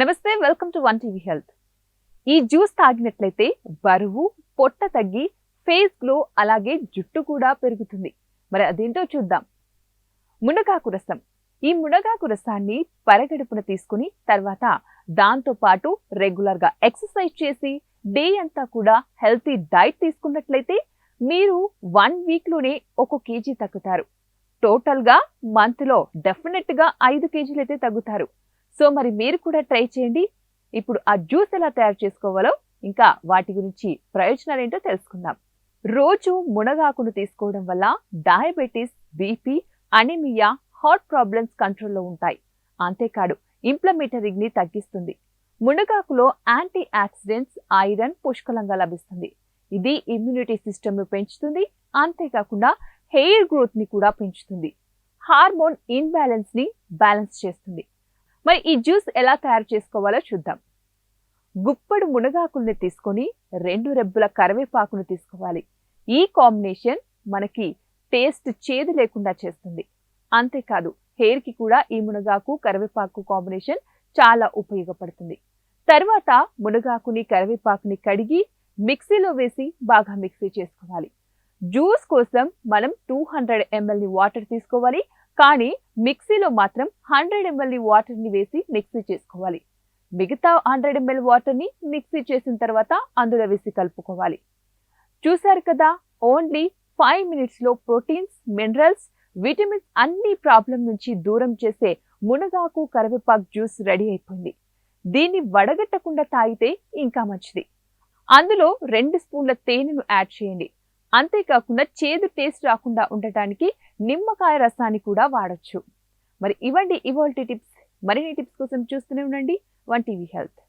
నమస్తే welcome to one TV health. ఈ juice తాగినట్లయితే బరువు పొట్ట తగ్గి ఫేస్ గ్లో అలాగే జుట్టు కూడా పెరుగుతుంది. మరి అదేంటో చూద్దాం. మునగాకు రసం. ఈ మునగాకు రసాన్ని పరగడుపున తీసుకుని తర్వాత దాంతో పాటు రెగ్యులర్గా ఎక్సర్సైజ్ చేసి డే అంతా కూడా హెల్తీ డైట్ తీసుకున్నట్లయితే మీరు వన్ వీక్లోనే ఒక కేజీ తగ్గుతారు. టోటల్గా మంత్లో డెఫినెట్గా ఐదు కేజీలు అయితే తగ్గుతారు. సో మరి మీరు కూడా ట్రై చేయండి. ఇప్పుడు ఆ జ్యూస్ ఎలా తయారు చేసుకోవాలో ఇంకా వాటి గురించి ప్రయోజనాలు ఏంటో తెలుసుకుందాం. రోజు మునగాకును తీసుకోవడం వల్ల diabetes BP anaemia heart problems కంట్రోల్లో ఉంటాయి. అంతేకాదు ఇంప్లమేటరీని తగ్గిస్తుంది. మునగాకులో యాంటీ ఆక్సిడెంట్స్ ఐరన్ పుష్కలంగా లభిస్తుంది. ఇది ఇమ్యూనిటీ సిస్టమ్ను పెంచుతుంది. అంతేకాకుండా హెయిర్ గ్రోత్ని కూడా పెంచుతుంది. హార్మోన్ ఇన్బ్యాలెన్స్ని బ్యాలెన్స్ చేస్తుంది. మరి ఈ జ్యూస్ ఎలా తయారు చేసుకోవాలో చూద్దాం. గుప్పడు మునగాకుల్ని తీసుకొని రెండు రెబ్బల కరివేపాకును తీసుకోవాలి. ఈ కాంబినేషన్ మనకి టేస్ట్ చేదు లేకుండా చేస్తుంది. అంతేకాదు హెయిర్కి కూడా ఈ మునగాకు కరివేపాకు కాంబినేషన్ చాలా ఉపయోగపడుతుంది. తర్వాత మునగాకుని కరివేపాకుని కడిగి మిక్సీలో వేసి బాగా మిక్సీ చేసుకోవాలి. జ్యూస్ కోసం మనం టూ హండ్రెడ్ ఎంఎల్ని వాటర్ తీసుకోవాలి. కానీ మిక్సీలో మాత్రం హండ్రెడ్ ఎంఎల్ వాటర్ని వేసి మిక్సీ చేసుకోవాలి. మిగతా హండ్రెడ్ ఎంఎల్ వాటర్ని మిక్సీ చేసిన తర్వాత అందులో వేసి కలుపుకోవాలి. చూశారు కదా ఓన్లీ ఫైవ్ మినిట్స్లో ప్రోటీన్స్ మినరల్స్ విటమిన్స్ అన్ని ప్రాబ్లం నుంచి దూరం చేసే మునగాకు కరివేపాకు జ్యూస్ రెడీ అయిపోయింది. దీన్ని వడగట్టకుండా తాగితే ఇంకా మంచిది. అందులో రెండు స్పూన్ల తేనెను యాడ్ చేయండి. అంతేకాకుండా చేదు టేస్ట్ రాకుండా ఉండటానికి నిమ్మకాయ రసాన్ని కూడా వాడచ్చు. మరి ఇవ్వండి ఇవాల్టి టిప్స్. మరిన్ని టిప్స్ కోసం చూస్తూనే ఉండండి. One TV health.